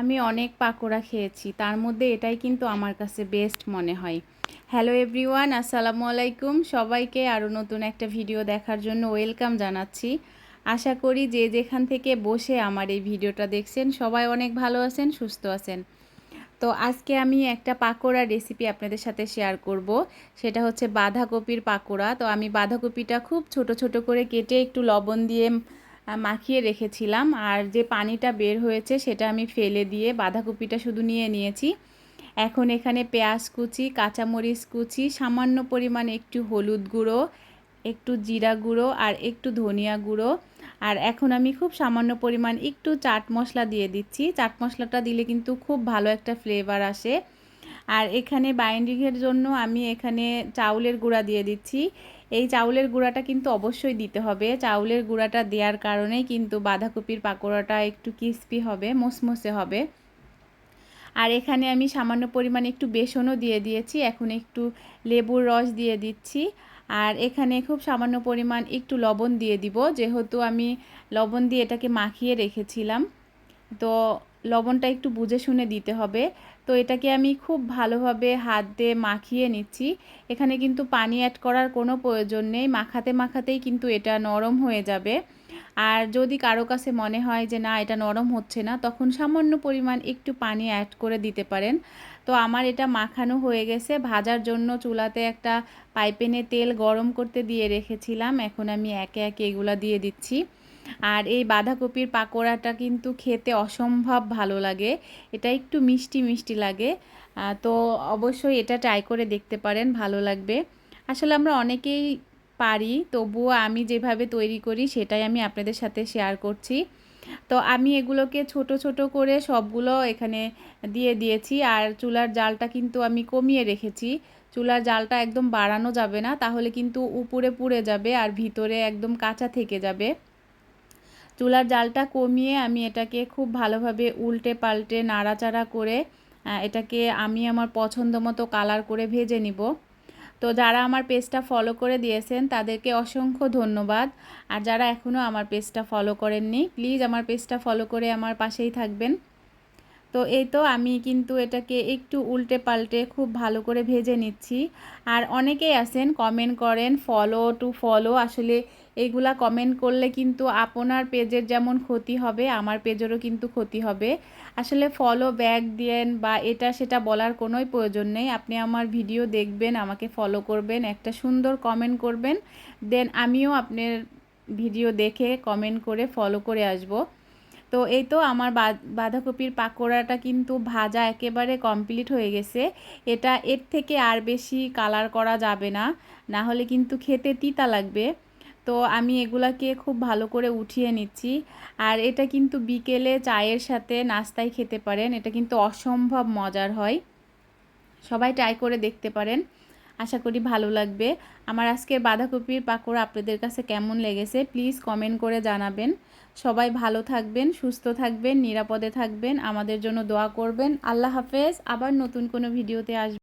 আমি অনেক পাকোড়া খেয়েছি। তার মধ্যে এটাই কিন্তু আমার কাছে বেস্ট মনে হয়। হ্যালো এভরিওয়ান আসসালামু আলাইকুম। সবাইকে আরও নতুন একটা ভিডিও দেখার জন্য ওয়েলকাম জানাচ্ছি। আশা করি যে যেখান থেকে বসে আমার এই ভিডিওটা দেখছেন, সবাই অনেক ভালো আছেন, সুস্থ আছেন। তো আজকে আমি একটা পাকোড়া রেসিপি আপনাদের সাথে শেয়ার করব। সেটা হচ্ছে বাঁধাকপির পাকোড়া। তো আমি বাঁধাকপিটা খুব ছোট ছোট করে কেটে একটু লবণ দিয়ে মাখিয়ে রেখেছিলাম। আর যে পানিটা বের হয়েছে সেটা আমি ফেলে দিয়ে বাঁধাকপিটা শুধু নিয়ে নিয়েছি। এখন এখানে পেঁয়াজ কুচি, কাঁচামরিচ কুচি, সামান্য পরিমাণে একটু হলুদ গুঁড়ো, একটু জিরা গুঁড়ো আর একটু ধনিয়া গুঁড়ো। আর এখন আমি খুব সামান্য পরিমাণ একটু চাট মশলা দিয়ে দিচ্ছি। চাট মশলাটা দিলে কিন্তু খুব ভালো একটা ফ্লেভার আসে। আর এখানে বাইন্ডিংয়ের জন্য আমি এখানে চাউলের গুঁড়া দিয়ে দিচ্ছি। এই চাউলের গুঁড়াটা কিন্তু অবশ্যই দিতে হবে। চাউলের গুঁড়াটা দেওয়ার কারণেই কিন্তু বাঁধাকপির পাকোড়াটা একটু ক্রিস্পি হবে, মসমসে হবে। আর এখানে আমি সামান্য পরিমাণে একটু বেসনও দিয়ে দিয়েছি, এখন একটু লেবুর রস দিয়ে দিচ্ছি। আর এখানে খুব সামান্য পরিমাণ একটু লবণ দিয়ে দিব, যেহেতু আমি লবণ দিয়ে এটাকে মাখিয়ে রেখেছিলাম। তো লবণটা একটু বুঝে শুনে দিতে হবে। তো এটাকে আমি খুব ভালোভাবে হাত দিয়ে মাখিয়ে নিচ্ছি। এখানে কিন্তু পানি অ্যাড করার কোনো প্রয়োজন নেই। মাখাতে মাখাতেই কিন্তু এটা নরম হয়ে যাবে। আর যদি কারও কাছে মনে হয় যে, না, এটা নরম হচ্ছে না, তখন সামান্য পরিমাণ একটু পানি অ্যাড করে দিতে পারেন। তো আমার এটা মাখানো হয়ে গেছে। ভাজার জন্য চুলাতে একটা পাইপেনে তেল গরম করতে দিয়ে রেখেছিলাম। এখন আমি একে একে এগুলা দিয়ে দিচ্ছি। আর এই বাঁধাকপির পাকোড়াটা কিন্তু খেতে অসম্ভব ভালো লাগে। এটা একটু মিষ্টি মিষ্টি লাগে। তো অবশ্যই এটা ট্রাই করে দেখতে পারেন, ভালো লাগবে। আসলে আমরা অনেকেই পারি, তবুও আমি যেভাবে তৈরি করি সেটাই আমি আপনাদের সাথে শেয়ার করছি। তো আমি এগুলোকে ছোট ছোট করে সবগুলো এখানে দিয়ে দিয়েছি আর চুলার জালটা কিন্তু আমি কমিয়ে রেখেছি। চুলার জালটা একদম বাড়ানো যাবে না, তাহলে কিন্তু উপরে পুড়ে যাবে আর ভিতরে একদম কাঁচা থেকে যাবে। চুলার জালটা কমিয়ে আমি এটাকে খুব ভালোভাবে উল্টে পাল্টে নাড়াচাড়া করে এটাকে আমি আমার পছন্দ মতো কালার করে ভেজে নিব। তো যারা আমার পেজটা ফলো করে দিয়েছেন, তাদেরকে অসংখ্য ধন্যবাদ। আর যারা এখনও আমার পেজটা ফলো করেননি, প্লিজ আমার পেজটা ফলো করে আমার পাশেই থাকবেন। তো এই তো আমি কিন্তু এটাকে একটু উল্টে পাল্টে খুব ভালো করে ভেজে নিচ্ছি। আর অনেকেই আছেন কমেন্ট করেন ফলো টু ফলো আসলে এইগুলা কমেন্ট করলে কিন্তু আপনার পেজের যেমন ক্ষতি হবে, আমার পেজেরও কিন্তু ক্ষতি হবে। আসলে ফলো ব্যাক দেন বা এটা সেটা বলার কোনোই প্রয়োজন নেই। আপনি আমার ভিডিও দেখবেন, আমাকে ফলো করবেন, একটা সুন্দর কমেন্ট করবেন। দেন আমিও আপনার ভিডিও দেখে কমেন্ট করে ফলো করে আসব। তো এই তো আমার বাঁধাকপির পাকোড়াটা কিন্তু ভাজা একেবারে কমপ্লিট হয়ে গেছে। এটা এর থেকে আর বেশি কালার করা যাবে না না হলে কিন্তু খেতে তিতা লাগবে। তো আমি এগুলাকে খুব ভালো করে উঠিয়ে নিচ্ছি। আর এটা কিন্তু বিকেলে চায়ের সাথে নাস্তায় খেতে পারেন, এটা কিন্তু অসম্ভব মজার হয়। সবাই ট্রাই করে দেখতে পারেন। আশা করি ভালো লাগবে। আমার আজকের বাঁধাকপির পাকোড়া আপনাদের কাছে কেমন লেগেছে প্লিজ কমেন্ট করে জানাবেন। সবাই ভালো থাকবেন, সুস্থ থাকবেন, নিরাপদে থাকবেন। আমাদের জন্য দোয়া করবেন। আল্লাহ হাফেজ, আবার নতুন কোনো ভিডিওতে আসবেন